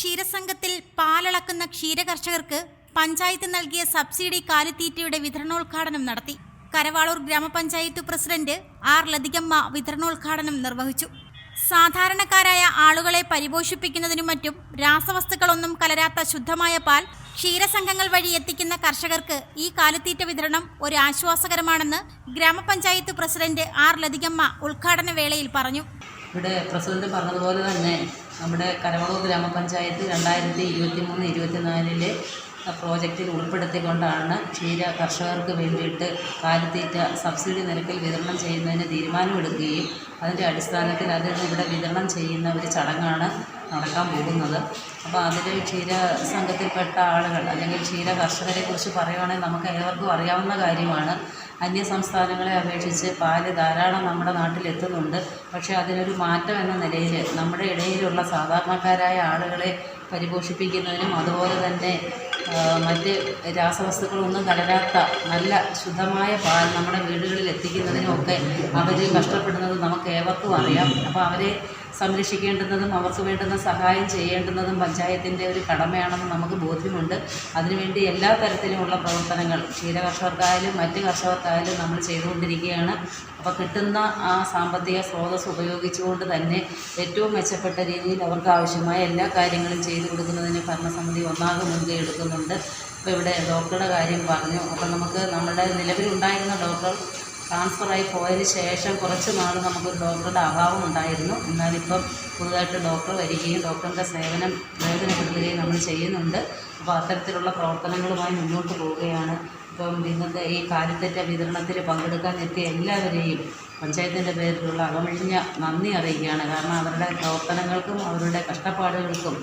ക്ഷീരസംഘത്തിൽ പാലളക്കുന്ന ക്ഷീരകർഷകർക്ക് പഞ്ചായത്ത് നൽകിയ സബ്സിഡി കാലിത്തീറ്റയുടെ വിതരണോദ്ഘാടനം നടത്തി. കരവാളൂർ ഗ്രാമപഞ്ചായത്ത് പ്രസിഡന്റ് ആർ. ലതികമ്മ വിതരണോദ്ഘാടനം നിർവഹിച്ചു. സാധാരണക്കാരായ ആളുകളെ പരിപോഷിപ്പിക്കുന്നതിനും മറ്റും രാസവസ്തുക്കളൊന്നും കലരാത്ത ശുദ്ധമായ പാൽ ക്ഷീരസംഘങ്ങൾ വഴി എത്തിക്കുന്ന കർഷകർക്ക് ഈ കാലിത്തീറ്റ വിതരണം ഒരു ആശ്വാസകരമാണെന്ന് ഗ്രാമപഞ്ചായത്ത് പ്രസിഡന്റ് ആർ. ലതികമ്മ ഉദ്ഘാടന വേളയിൽ പറഞ്ഞു. ഇവിടെ പ്രസിഡന്റ് പറഞ്ഞതുപോലെ തന്നെ നമ്മുടെ കരവളൂർ ഗ്രാമപഞ്ചായത്ത് രണ്ടായിരത്തി ഇരുപത്തി മൂന്ന് ഇരുപത്തിനാലിലെ പ്രോജക്റ്റിൽ ഉൾപ്പെടുത്തിക്കൊണ്ടാണ് ക്ഷീര കർഷകർക്ക് വേണ്ടിയിട്ട് കാലിത്തീറ്റ സബ്സിഡി നിരക്കിൽ വിതരണം ചെയ്യുന്നതിന് തീരുമാനമെടുക്കുകയും അതിന്റെ അടിസ്ഥാനത്തിൽ അത് ഇവിടെ വിതരണം ചെയ്യുന്ന ഒരു ചടങ്ങാണ് നടക്കാൻ പോകുന്നത്. അപ്പോൾ അതിൽ ക്ഷീര സംഘത്തിൽപ്പെട്ട ആളുകൾ അല്ലെങ്കിൽ ക്ഷീര കർഷകരെ കുറിച്ച് പറയുവാണെങ്കിൽ നമുക്ക് ഏവർക്കും അറിയാവുന്ന കാര്യമാണ്. അന്യ സംസ്ഥാനങ്ങളെ അപേക്ഷിച്ച് പാൽ ധാരാളം നമ്മുടെ നാട്ടിലെത്തുന്നുണ്ട് പക്ഷേ അതിനൊരു മാറ്റം എന്ന നിലയിൽ നമ്മുടെ ഇടയിലുള്ള സാധാരണക്കാരായ ആളുകളെ പരിപോഷിപ്പിക്കുന്നതിനും അതുപോലെ തന്നെ മറ്റ് രാസവസ്തുക്കളൊന്നും കലരാത്ത നല്ല ശുദ്ധമായ പാൽ നമ്മുടെ വീടുകളിൽ എത്തിക്കുന്നതിനും ഒക്കെ അവർ കഷ്ടപ്പെടുന്നത് നമുക്ക് ഏവർക്കും അറിയാം. അപ്പോൾ അവരെ സംരക്ഷിക്കേണ്ടുന്നതും അവർക്ക് വേണ്ടുന്ന സഹായം ചെയ്യേണ്ടുന്നതും പഞ്ചായത്തിന്റെ ഒരു കടമയാണെന്ന് നമുക്ക് ബോധ്യമുണ്ട്. അതിനുവേണ്ടി എല്ലാ തരത്തിലുമുള്ള പ്രവർത്തനങ്ങൾ ക്ഷീരകർഷകർക്കായാലും മറ്റ് കർഷകർക്കായാലും നമ്മൾ ചെയ്തുകൊണ്ടിരിക്കുകയാണ്. അപ്പോൾ കിട്ടുന്ന ആ സാമ്പത്തിക സ്രോതസ് ഉപയോഗിച്ചുകൊണ്ട് തന്നെ ഏറ്റവും മെച്ചപ്പെട്ട രീതിയിൽ അവർക്ക് ആവശ്യമായ എല്ലാ കാര്യങ്ങളും ചെയ്തു കൊടുക്കുന്നതിന് ഭരണസമിതി ഒന്നാകെ മുൻകൈ എടുക്കുന്നുണ്ട്. ഇപ്പോൾ ഇവിടെ ഡോക്ടറുടെ കാര്യം പറഞ്ഞു. അപ്പോൾ നമുക്ക് നമ്മുടെ നിലവിലുണ്ടായിരുന്ന ഡോക്ടർ ട്രാൻസ്ഫറായി പോയതിന് ശേഷം കുറച്ച് നാൾ നമുക്കൊരു ഡോക്ടറുടെ അഭാവം ഉണ്ടായിരുന്നു. എന്നാലിപ്പം പുതുതായിട്ട് ഡോക്ടർ വരികയും ഡോക്ടറിന്റെ സേവനം പ്രയോജനപ്പെടുത്തുകയും നമ്മൾ ചെയ്യുന്നുണ്ട്. അപ്പോൾ അത്തരത്തിലുള്ള പ്രവർത്തനങ്ങളുമായി മുന്നോട്ട് പോവുകയാണ്. ഇപ്പം ഇന്നത്തെ ഈ കാലിത്തറ്റ വിതരണത്തിൽ പങ്കെടുക്കാൻ എത്തിയ എല്ലാവരെയും പഞ്ചായത്തിന്റെ പേരിലുള്ള അകമഴിഞ്ഞ നന്ദി അറിയിക്കുകയാണ്. കാരണം അവരുടെ പ്രവർത്തനങ്ങൾക്കും അവരുടെ കഷ്ടപ്പാടുകൾക്കും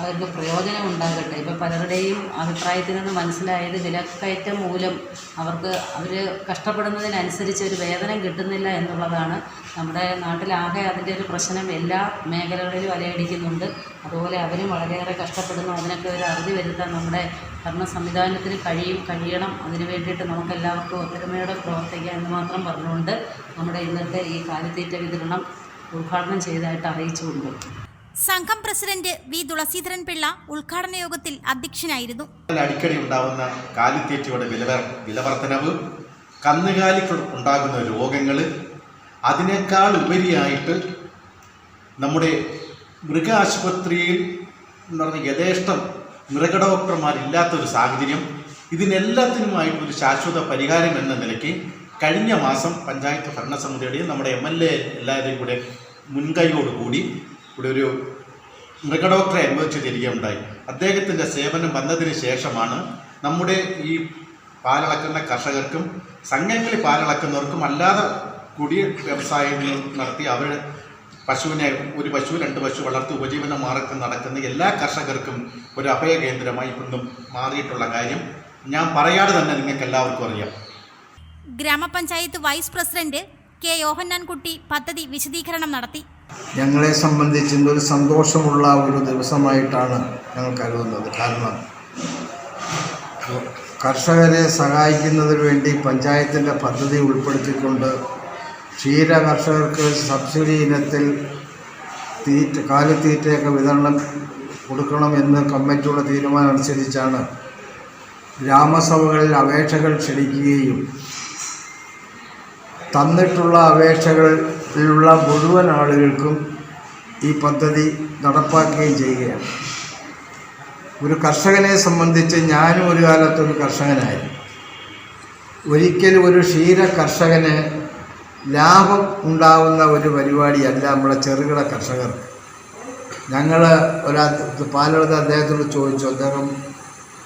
അവർക്ക് പ്രയോജനം ഉണ്ടാകട്ടെ ഇപ്പം പലരുടെയും അഭിപ്രായത്തിൽ നിന്ന് മനസ്സിലായത് വിലക്കയറ്റം മൂലം അവർക്ക് അവർ കഷ്ടപ്പെടുന്നതിനനുസരിച്ച് ഒരു വേതനം കിട്ടുന്നില്ല എന്നുള്ളതാണ് നമ്മുടെ നാട്ടിലാകെ അതിന്റെ ഒരു പ്രശ്നം എല്ലാ മേഖലകളിലും അലയടിക്കുന്നുണ്ട്. അതുപോലെ അവരും വളരെയേറെ കഷ്ടപ്പെടുന്നു. അതിനൊക്കെ ഒരു അറുതി വരുത്താൻ നമ്മുടെ ഭരണ സംവിധാനത്തിന് കഴിയും കഴിയണം. അതിനു വേണ്ടിയിട്ട് നമുക്കെല്ലാവർക്കും ഒത്തൊരുമയോടെ പ്രവർത്തിക്കാം എന്ന് മാത്രം പറഞ്ഞുകൊണ്ട് നമ്മുടെ ഇന്നത്തെ ഈ കാലിത്തീറ്റ വിതരണം ഉദ്ഘാടനം ചെയ്തതായിട്ട് അറിയിച്ചുകൊണ്ട്. സംഘം പ്രസിഡന്റ് വി തുളസീധരൻ പിള്ള ഉദ്ഘാടന യോഗത്തിൽ അധ്യക്ഷനായിരുന്നു. അടിക്കടി ഉണ്ടാകുന്ന കാലിത്തീറ്റയുടെ വില വിലവർദ്ധനവ് കന്നുകാലിക്ക് ഉണ്ടാകുന്ന രോഗങ്ങൾ അതിനേക്കാൾ ഉപരിയായിട്ട് നമ്മുടെ എന്ന് പറഞ്ഞ യഥേഷ്ടം മൃഗഡോക്ടർമാരില്ലാത്തൊരു സാഹചര്യം. ഇതിനെല്ലാത്തിനുമായിട്ട് ഒരു ശാശ്വത പരിഹാരം എന്ന നിലയ്ക്ക് കഴിഞ്ഞ മാസം പഞ്ചായത്ത് ഭരണസമിതിയുടെയും നമ്മുടെ എം എൽ എ എല്ലാവരുടെയും കൂടെ മുൻകൈയോടുകൂടി ഇവിടെ ഒരു മൃഗഡോക്ടറെ അനുവദിച്ച് തരികയുണ്ടായി അദ്ദേഹത്തിന്റെ സേവനം വന്നതിന് ശേഷമാണ് നമ്മുടെ ഈ പാലളക്കുന്ന കർഷകർക്കും സംഘങ്ങളിൽ പാലളക്കുന്നവർക്കും അല്ലാതെ കുടി വ്യവസായങ്ങൾ നടത്തി അവർ പശുവിനെ ഒരു പശു രണ്ട് പശു വളർത്തി ഉപജീവന മാർഗം നടക്കുന്ന എല്ലാ കർഷകർക്കും ഒരു അഭയ കേന്ദ്രമായി ഇന്നും മാറിയിട്ടുള്ള കാര്യം ഞാൻ പറയാതെ തന്നെ നിങ്ങൾക്ക് എല്ലാവർക്കും അറിയാം. ഗ്രാമപഞ്ചായത്ത് വൈസ് പ്രസിഡന്റ് കെ യോഹന്നാൻകുട്ടി പദ്ധതി വിശദീകരണം നടത്തി. ഞങ്ങളെ സംബന്ധിച്ച് ഒരു സന്തോഷമുള്ള ഒരു ദിവസമായിട്ടാണ് ഞങ്ങൾ കരുതുന്നത്. കാരണം കർഷകരെ സഹായിക്കുന്നതിന് വേണ്ടി പഞ്ചായത്തിന്റെ പദ്ധതി ഉൾപ്പെടുത്തിക്കൊണ്ട് ക്ഷീര കർഷകർക്ക് സബ്സിഡി ഇനത്തിൽ തീറ്റ കാലിത്തീറ്റയൊക്കെ വിതരണം കൊടുക്കണം എന്ന് കമ്മിറ്റിയുടെ തീരുമാനം അനുസരിച്ചാണ് ഗ്രാമസഭകളിൽ അപേക്ഷകൾ ക്ഷണിക്കുകയും തന്നിട്ടുള്ള അപേക്ഷകളിലുള്ള മുഴുവൻ ആളുകൾക്കും ഈ പദ്ധതി നടപ്പാക്കുകയും ചെയ്യുകയാണ്. ഒരു കർഷകനെ സംബന്ധിച്ച് ഞാനും ഒരു കാലത്തൊരു കർഷകനായി ഒരിക്കലും ഒരു ക്ഷീര കർഷകന് ലാഭം ഉണ്ടാവുന്ന ഒരു പരിപാടിയല്ല നമ്മുടെ ചെറുകിട കർഷകർ ഞങ്ങൾ ഒരാ പാലെടുത്ത് അദ്ദേഹത്തോട് ചോദിച്ചു അദ്ദേഹം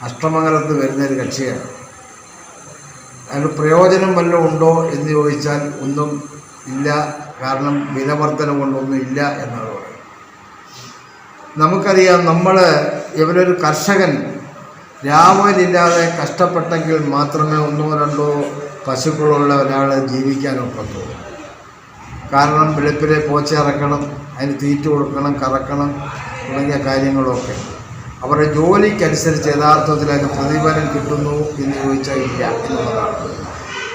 അഷ്ടമംഗലത്ത് വരുന്ന ഒരു കക്ഷിയാണ്. അതിന് പ്രയോജനം വല്ലതും ഉണ്ടോ? എന്ന് ചോദിച്ചാൽ ഒന്നും ഇല്ല. കാരണം വിലവർധന കൊണ്ടൊന്നും ഇല്ല എന്നാണ് പറയുന്നത്. നമുക്കറിയാം നമ്മൾ ഇവരൊരു കർഷകൻ. രാവിലില്ലാതെ കഷ്ടപ്പെട്ടെങ്കിൽ മാത്രമേ ഒന്നോ രണ്ടോ പശുക്കളുള്ള ഒരാൾ ജീവിക്കാനൊക്കത്തുള്ളൂ കാരണം വെളുപ്പിലെ പോച്ച ഇറക്കണം അതിന് തീറ്റ കൊടുക്കണം കറക്കണം തുടങ്ങിയ കാര്യങ്ങളൊക്കെ. അവരുടെ ജോലിക്കനുസരിച്ച് യഥാർത്ഥത്തിൽ അതിന് പ്രതിഫലം കിട്ടുന്നു എന്ന് ചോദിച്ചാൽ ഇല്ല എന്നുള്ളതാണ്.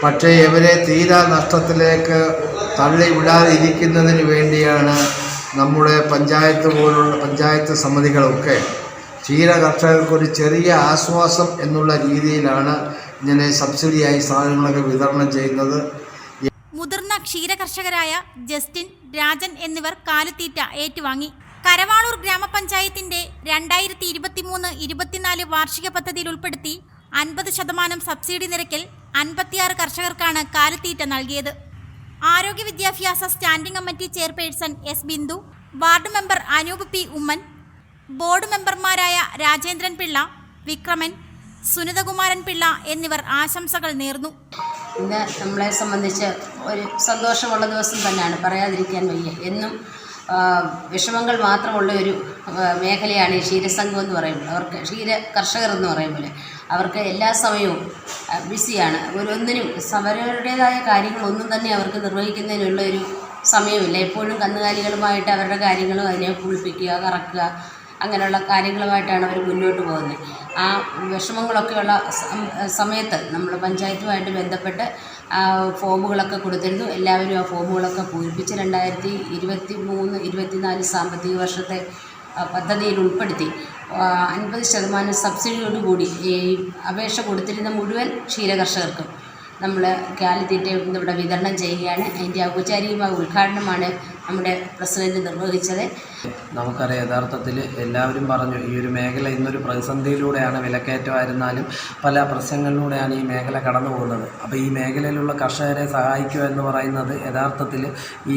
പക്ഷേ ഇവരെ തീരാ നഷ്ടത്തിലേക്ക് തള്ളിവിടാതിരിക്കുന്നതിന് വേണ്ടിയാണ് നമ്മുടെ പഞ്ചായത്ത് പോലുള്ള പഞ്ചായത്ത് സമിതികളൊക്കെ ക്ഷീര കർഷകർക്കൊരു ചെറിയ ആശ്വാസം എന്നുള്ള രീതിയിലാണ് ഇങ്ങനെ സബ്സിഡിയായി സാധനങ്ങളൊക്കെ വിതരണം ചെയ്യുന്നത്. മുതിർന്ന ക്ഷീരകർഷകരായ ജസ്റ്റിൻ രാജൻ എന്നിവർ കാലിത്തീറ്റ ഏറ്റുവാങ്ങി. കരവാളൂർ ഗ്രാമപഞ്ചായത്തിന്റെ രണ്ടായിരത്തി ഇരുപത്തിമൂന്ന് ഇരുപത്തിനാല് വാർഷിക പദ്ധതിയിൽ ഉൾപ്പെടുത്തി അൻപത് ശതമാനം സബ്സിഡി നിരക്കിൽ അൻപത്തിയാറ് കർഷകർക്കാണ് കാലിത്തീറ്റ നൽകിയത്. ആരോഗ്യ വിദ്യാഭ്യാസ standing committee chairperson S Bindu ward member Anoop P Oommen board മെമ്പർമാരായ രാജേന്ദ്രൻ പിള്ള വിക്രമൻ സുനിതകുമാരൻ പിള്ള എന്നിവർ ആശംസകൾ നേർന്നു. ഇന്ന് നമ്മളെ സംബന്ധിച്ച് ഒരു സന്തോഷമുള്ള ദിവസം തന്നെയാണ് പറയാതിരിക്കാൻ വയ്യ. എന്നും വിഷമങ്ങൾ മാത്രമുള്ള ഒരു മേഖലയാണ് ഈ ക്ഷീരസംഘം എന്ന് പറയുമ്പോൾ അവർക്ക് ക്ഷീര കർഷകർ എന്ന് പറയുമ്പോൾ അവർക്ക് എല്ലാ സമയവും ബിസിയാണ്. ഒരു ഒന്നിനും അവരവരുടേതായ കാര്യങ്ങളൊന്നും തന്നെ അവർക്ക് നിർവഹിക്കുന്നതിനുള്ള ഒരു സമയമില്ല. എപ്പോഴും കന്നുകാലികളുമായിട്ട് അവരുടെ കാര്യങ്ങളും അതിനെ കുളിപ്പിക്കുക കറക്കുക അങ്ങനെയുള്ള കാര്യങ്ങളുമായിട്ടാണ് അവർ മുന്നോട്ട് പോകുന്നത്. ആ വിഷമങ്ങളൊക്കെയുള്ള സമയത്ത് നമ്മൾ പഞ്ചായത്തുമായിട്ട് ബന്ധപ്പെട്ട് ഫോമുകളൊക്കെ കൊടുത്തിരുന്നു. എല്ലാവരും ആ ഫോമുകളൊക്കെ പൂരിപ്പിച്ച് രണ്ടായിരത്തി ഇരുപത്തി മൂന്ന് ഇരുപത്തിനാല് സാമ്പത്തിക വർഷത്തെ പദ്ധതിയിൽ ഉൾപ്പെടുത്തി. അൻപത് ശതമാനം സബ്സിഡിയോടുകൂടി ഈ അപേക്ഷ കൊടുത്തിരുന്ന മുഴുവൻ ക്ഷീരകർഷകർക്കും നമ്മൾ കാലിത്തീറ്റ ഇവിടെ വിതരണം ചെയ്യുകയാണ്. അതിന്റെ ഔപചാരികമായ ഉദ്ഘാടനമാണ് നമ്മുടെ പ്രസിഡന്റ് നിർവഹിച്ചത്. നമുക്കറിയാം യഥാർത്ഥത്തിൽ എല്ലാവരും പറഞ്ഞു ഈ ഒരു മേഖല ഇന്നൊരു പ്രതിസന്ധിയിലൂടെയാണ് വിലക്കയറ്റമായിരുന്നാലും പല പ്രശ്നങ്ങളിലൂടെയാണ് ഈ മേഖല കടന്നു പോകുന്നത്. അപ്പോൾ ഈ മേഖലയിലുള്ള കർഷകരെ സഹായിക്കുക എന്ന് പറയുന്നത് യഥാർത്ഥത്തിൽ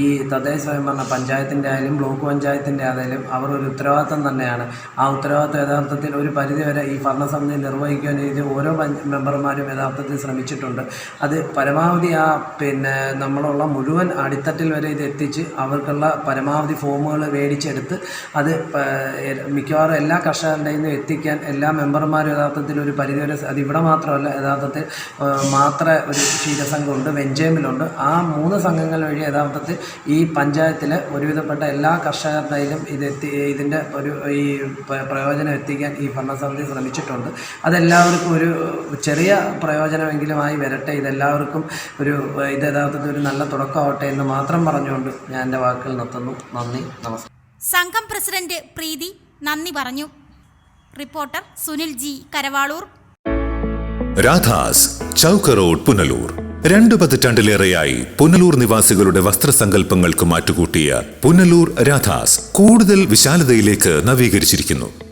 ഈ തദ്ദേശ സ്വയംഭരണ പഞ്ചായത്തിന്റെ ആയാലും ബ്ലോക്ക് പഞ്ചായത്തിന്റെ ആയാലും അവർ ഒരു ഉത്തരവാദിത്തം തന്നെയാണ്. ആ ഉത്തരവാദിത്തം യഥാർത്ഥത്തിൽ ഒരു പരിധിവരെ ഈ ഭരണസമിതി നിർവഹിക്കാൻ ഇത് ഓരോ മെമ്പർമാരും യഥാർത്ഥത്തിൽ ശ്രമിച്ചിട്ടുണ്ട്. അത് പരമാവധി ആ പിന്നെ നമ്മളുള്ള മുഴുവൻ അടിത്തട്ടിൽ വരെ ഇത് എത്തിച്ച് അവർക്കുള്ള പരമാവധി ഫോമുകൾ മേടിച്ചെടുത്ത് അത് മിക്കവാറും എല്ലാ കർഷകരുടെയും എത്തിക്കാൻ എല്ലാ മെമ്പർമാരും യഥാർത്ഥത്തിൽ ഒരു പരിധിവരെ ഇവിടെ മാത്രമല്ല യഥാർത്ഥത്തിൽ മാത്രമേ മാത്ര ഒരു ക്ഷീരസംഘമുണ്ട് വെഞ്ചേമിലുണ്ട്. ആ മൂന്ന് സംഘങ്ങൾ വഴി യഥാർത്ഥത്തിൽ ഈ പഞ്ചായത്തിലെ ഒരുവിധപ്പെട്ട എല്ലാ കർഷകരുടെയിലും ഇത് എത്തി ഇതിന്റെ ഒരു ഈ പ്രയോജനം എത്തിക്കാൻ ഈ ഭരണസമിതി ശ്രമിച്ചിട്ടുണ്ട്. അതെല്ലാവർക്കും ഒരു ചെറിയ പ്രയോജനമെങ്കിലുമായി വരട്ടെ ഇതെല്ലാവർക്കും ഒരു ഇത് യഥാർത്ഥത്തിൽ ഒരു നല്ല തുടക്കമാവട്ടെ എന്ന് മാത്രം പറഞ്ഞുകൊണ്ട് ഞാൻ എന്റെ വാക്കുകൾ നിർത്തുന്നു. നന്ദി നമസ്കാരം. സംഘം പ്രസിഡന്റ് പ്രീതി നന്ദി പറഞ്ഞു. Reporter Sunil G Karavaloor. Radhas Chowk road Punalur. രണ്ടു പതിറ്റാണ്ടിലേറെയായി പുനലൂർ നിവാസികളുടെ വസ്ത്രസങ്കല്പങ്ങൾക്ക് മാറ്റുകൂട്ടിയ പുനലൂർ രാധാസ് കൂടുതൽ വിശാലതയിലേക്ക് നവീകരിച്ചിരിക്കുന്നു.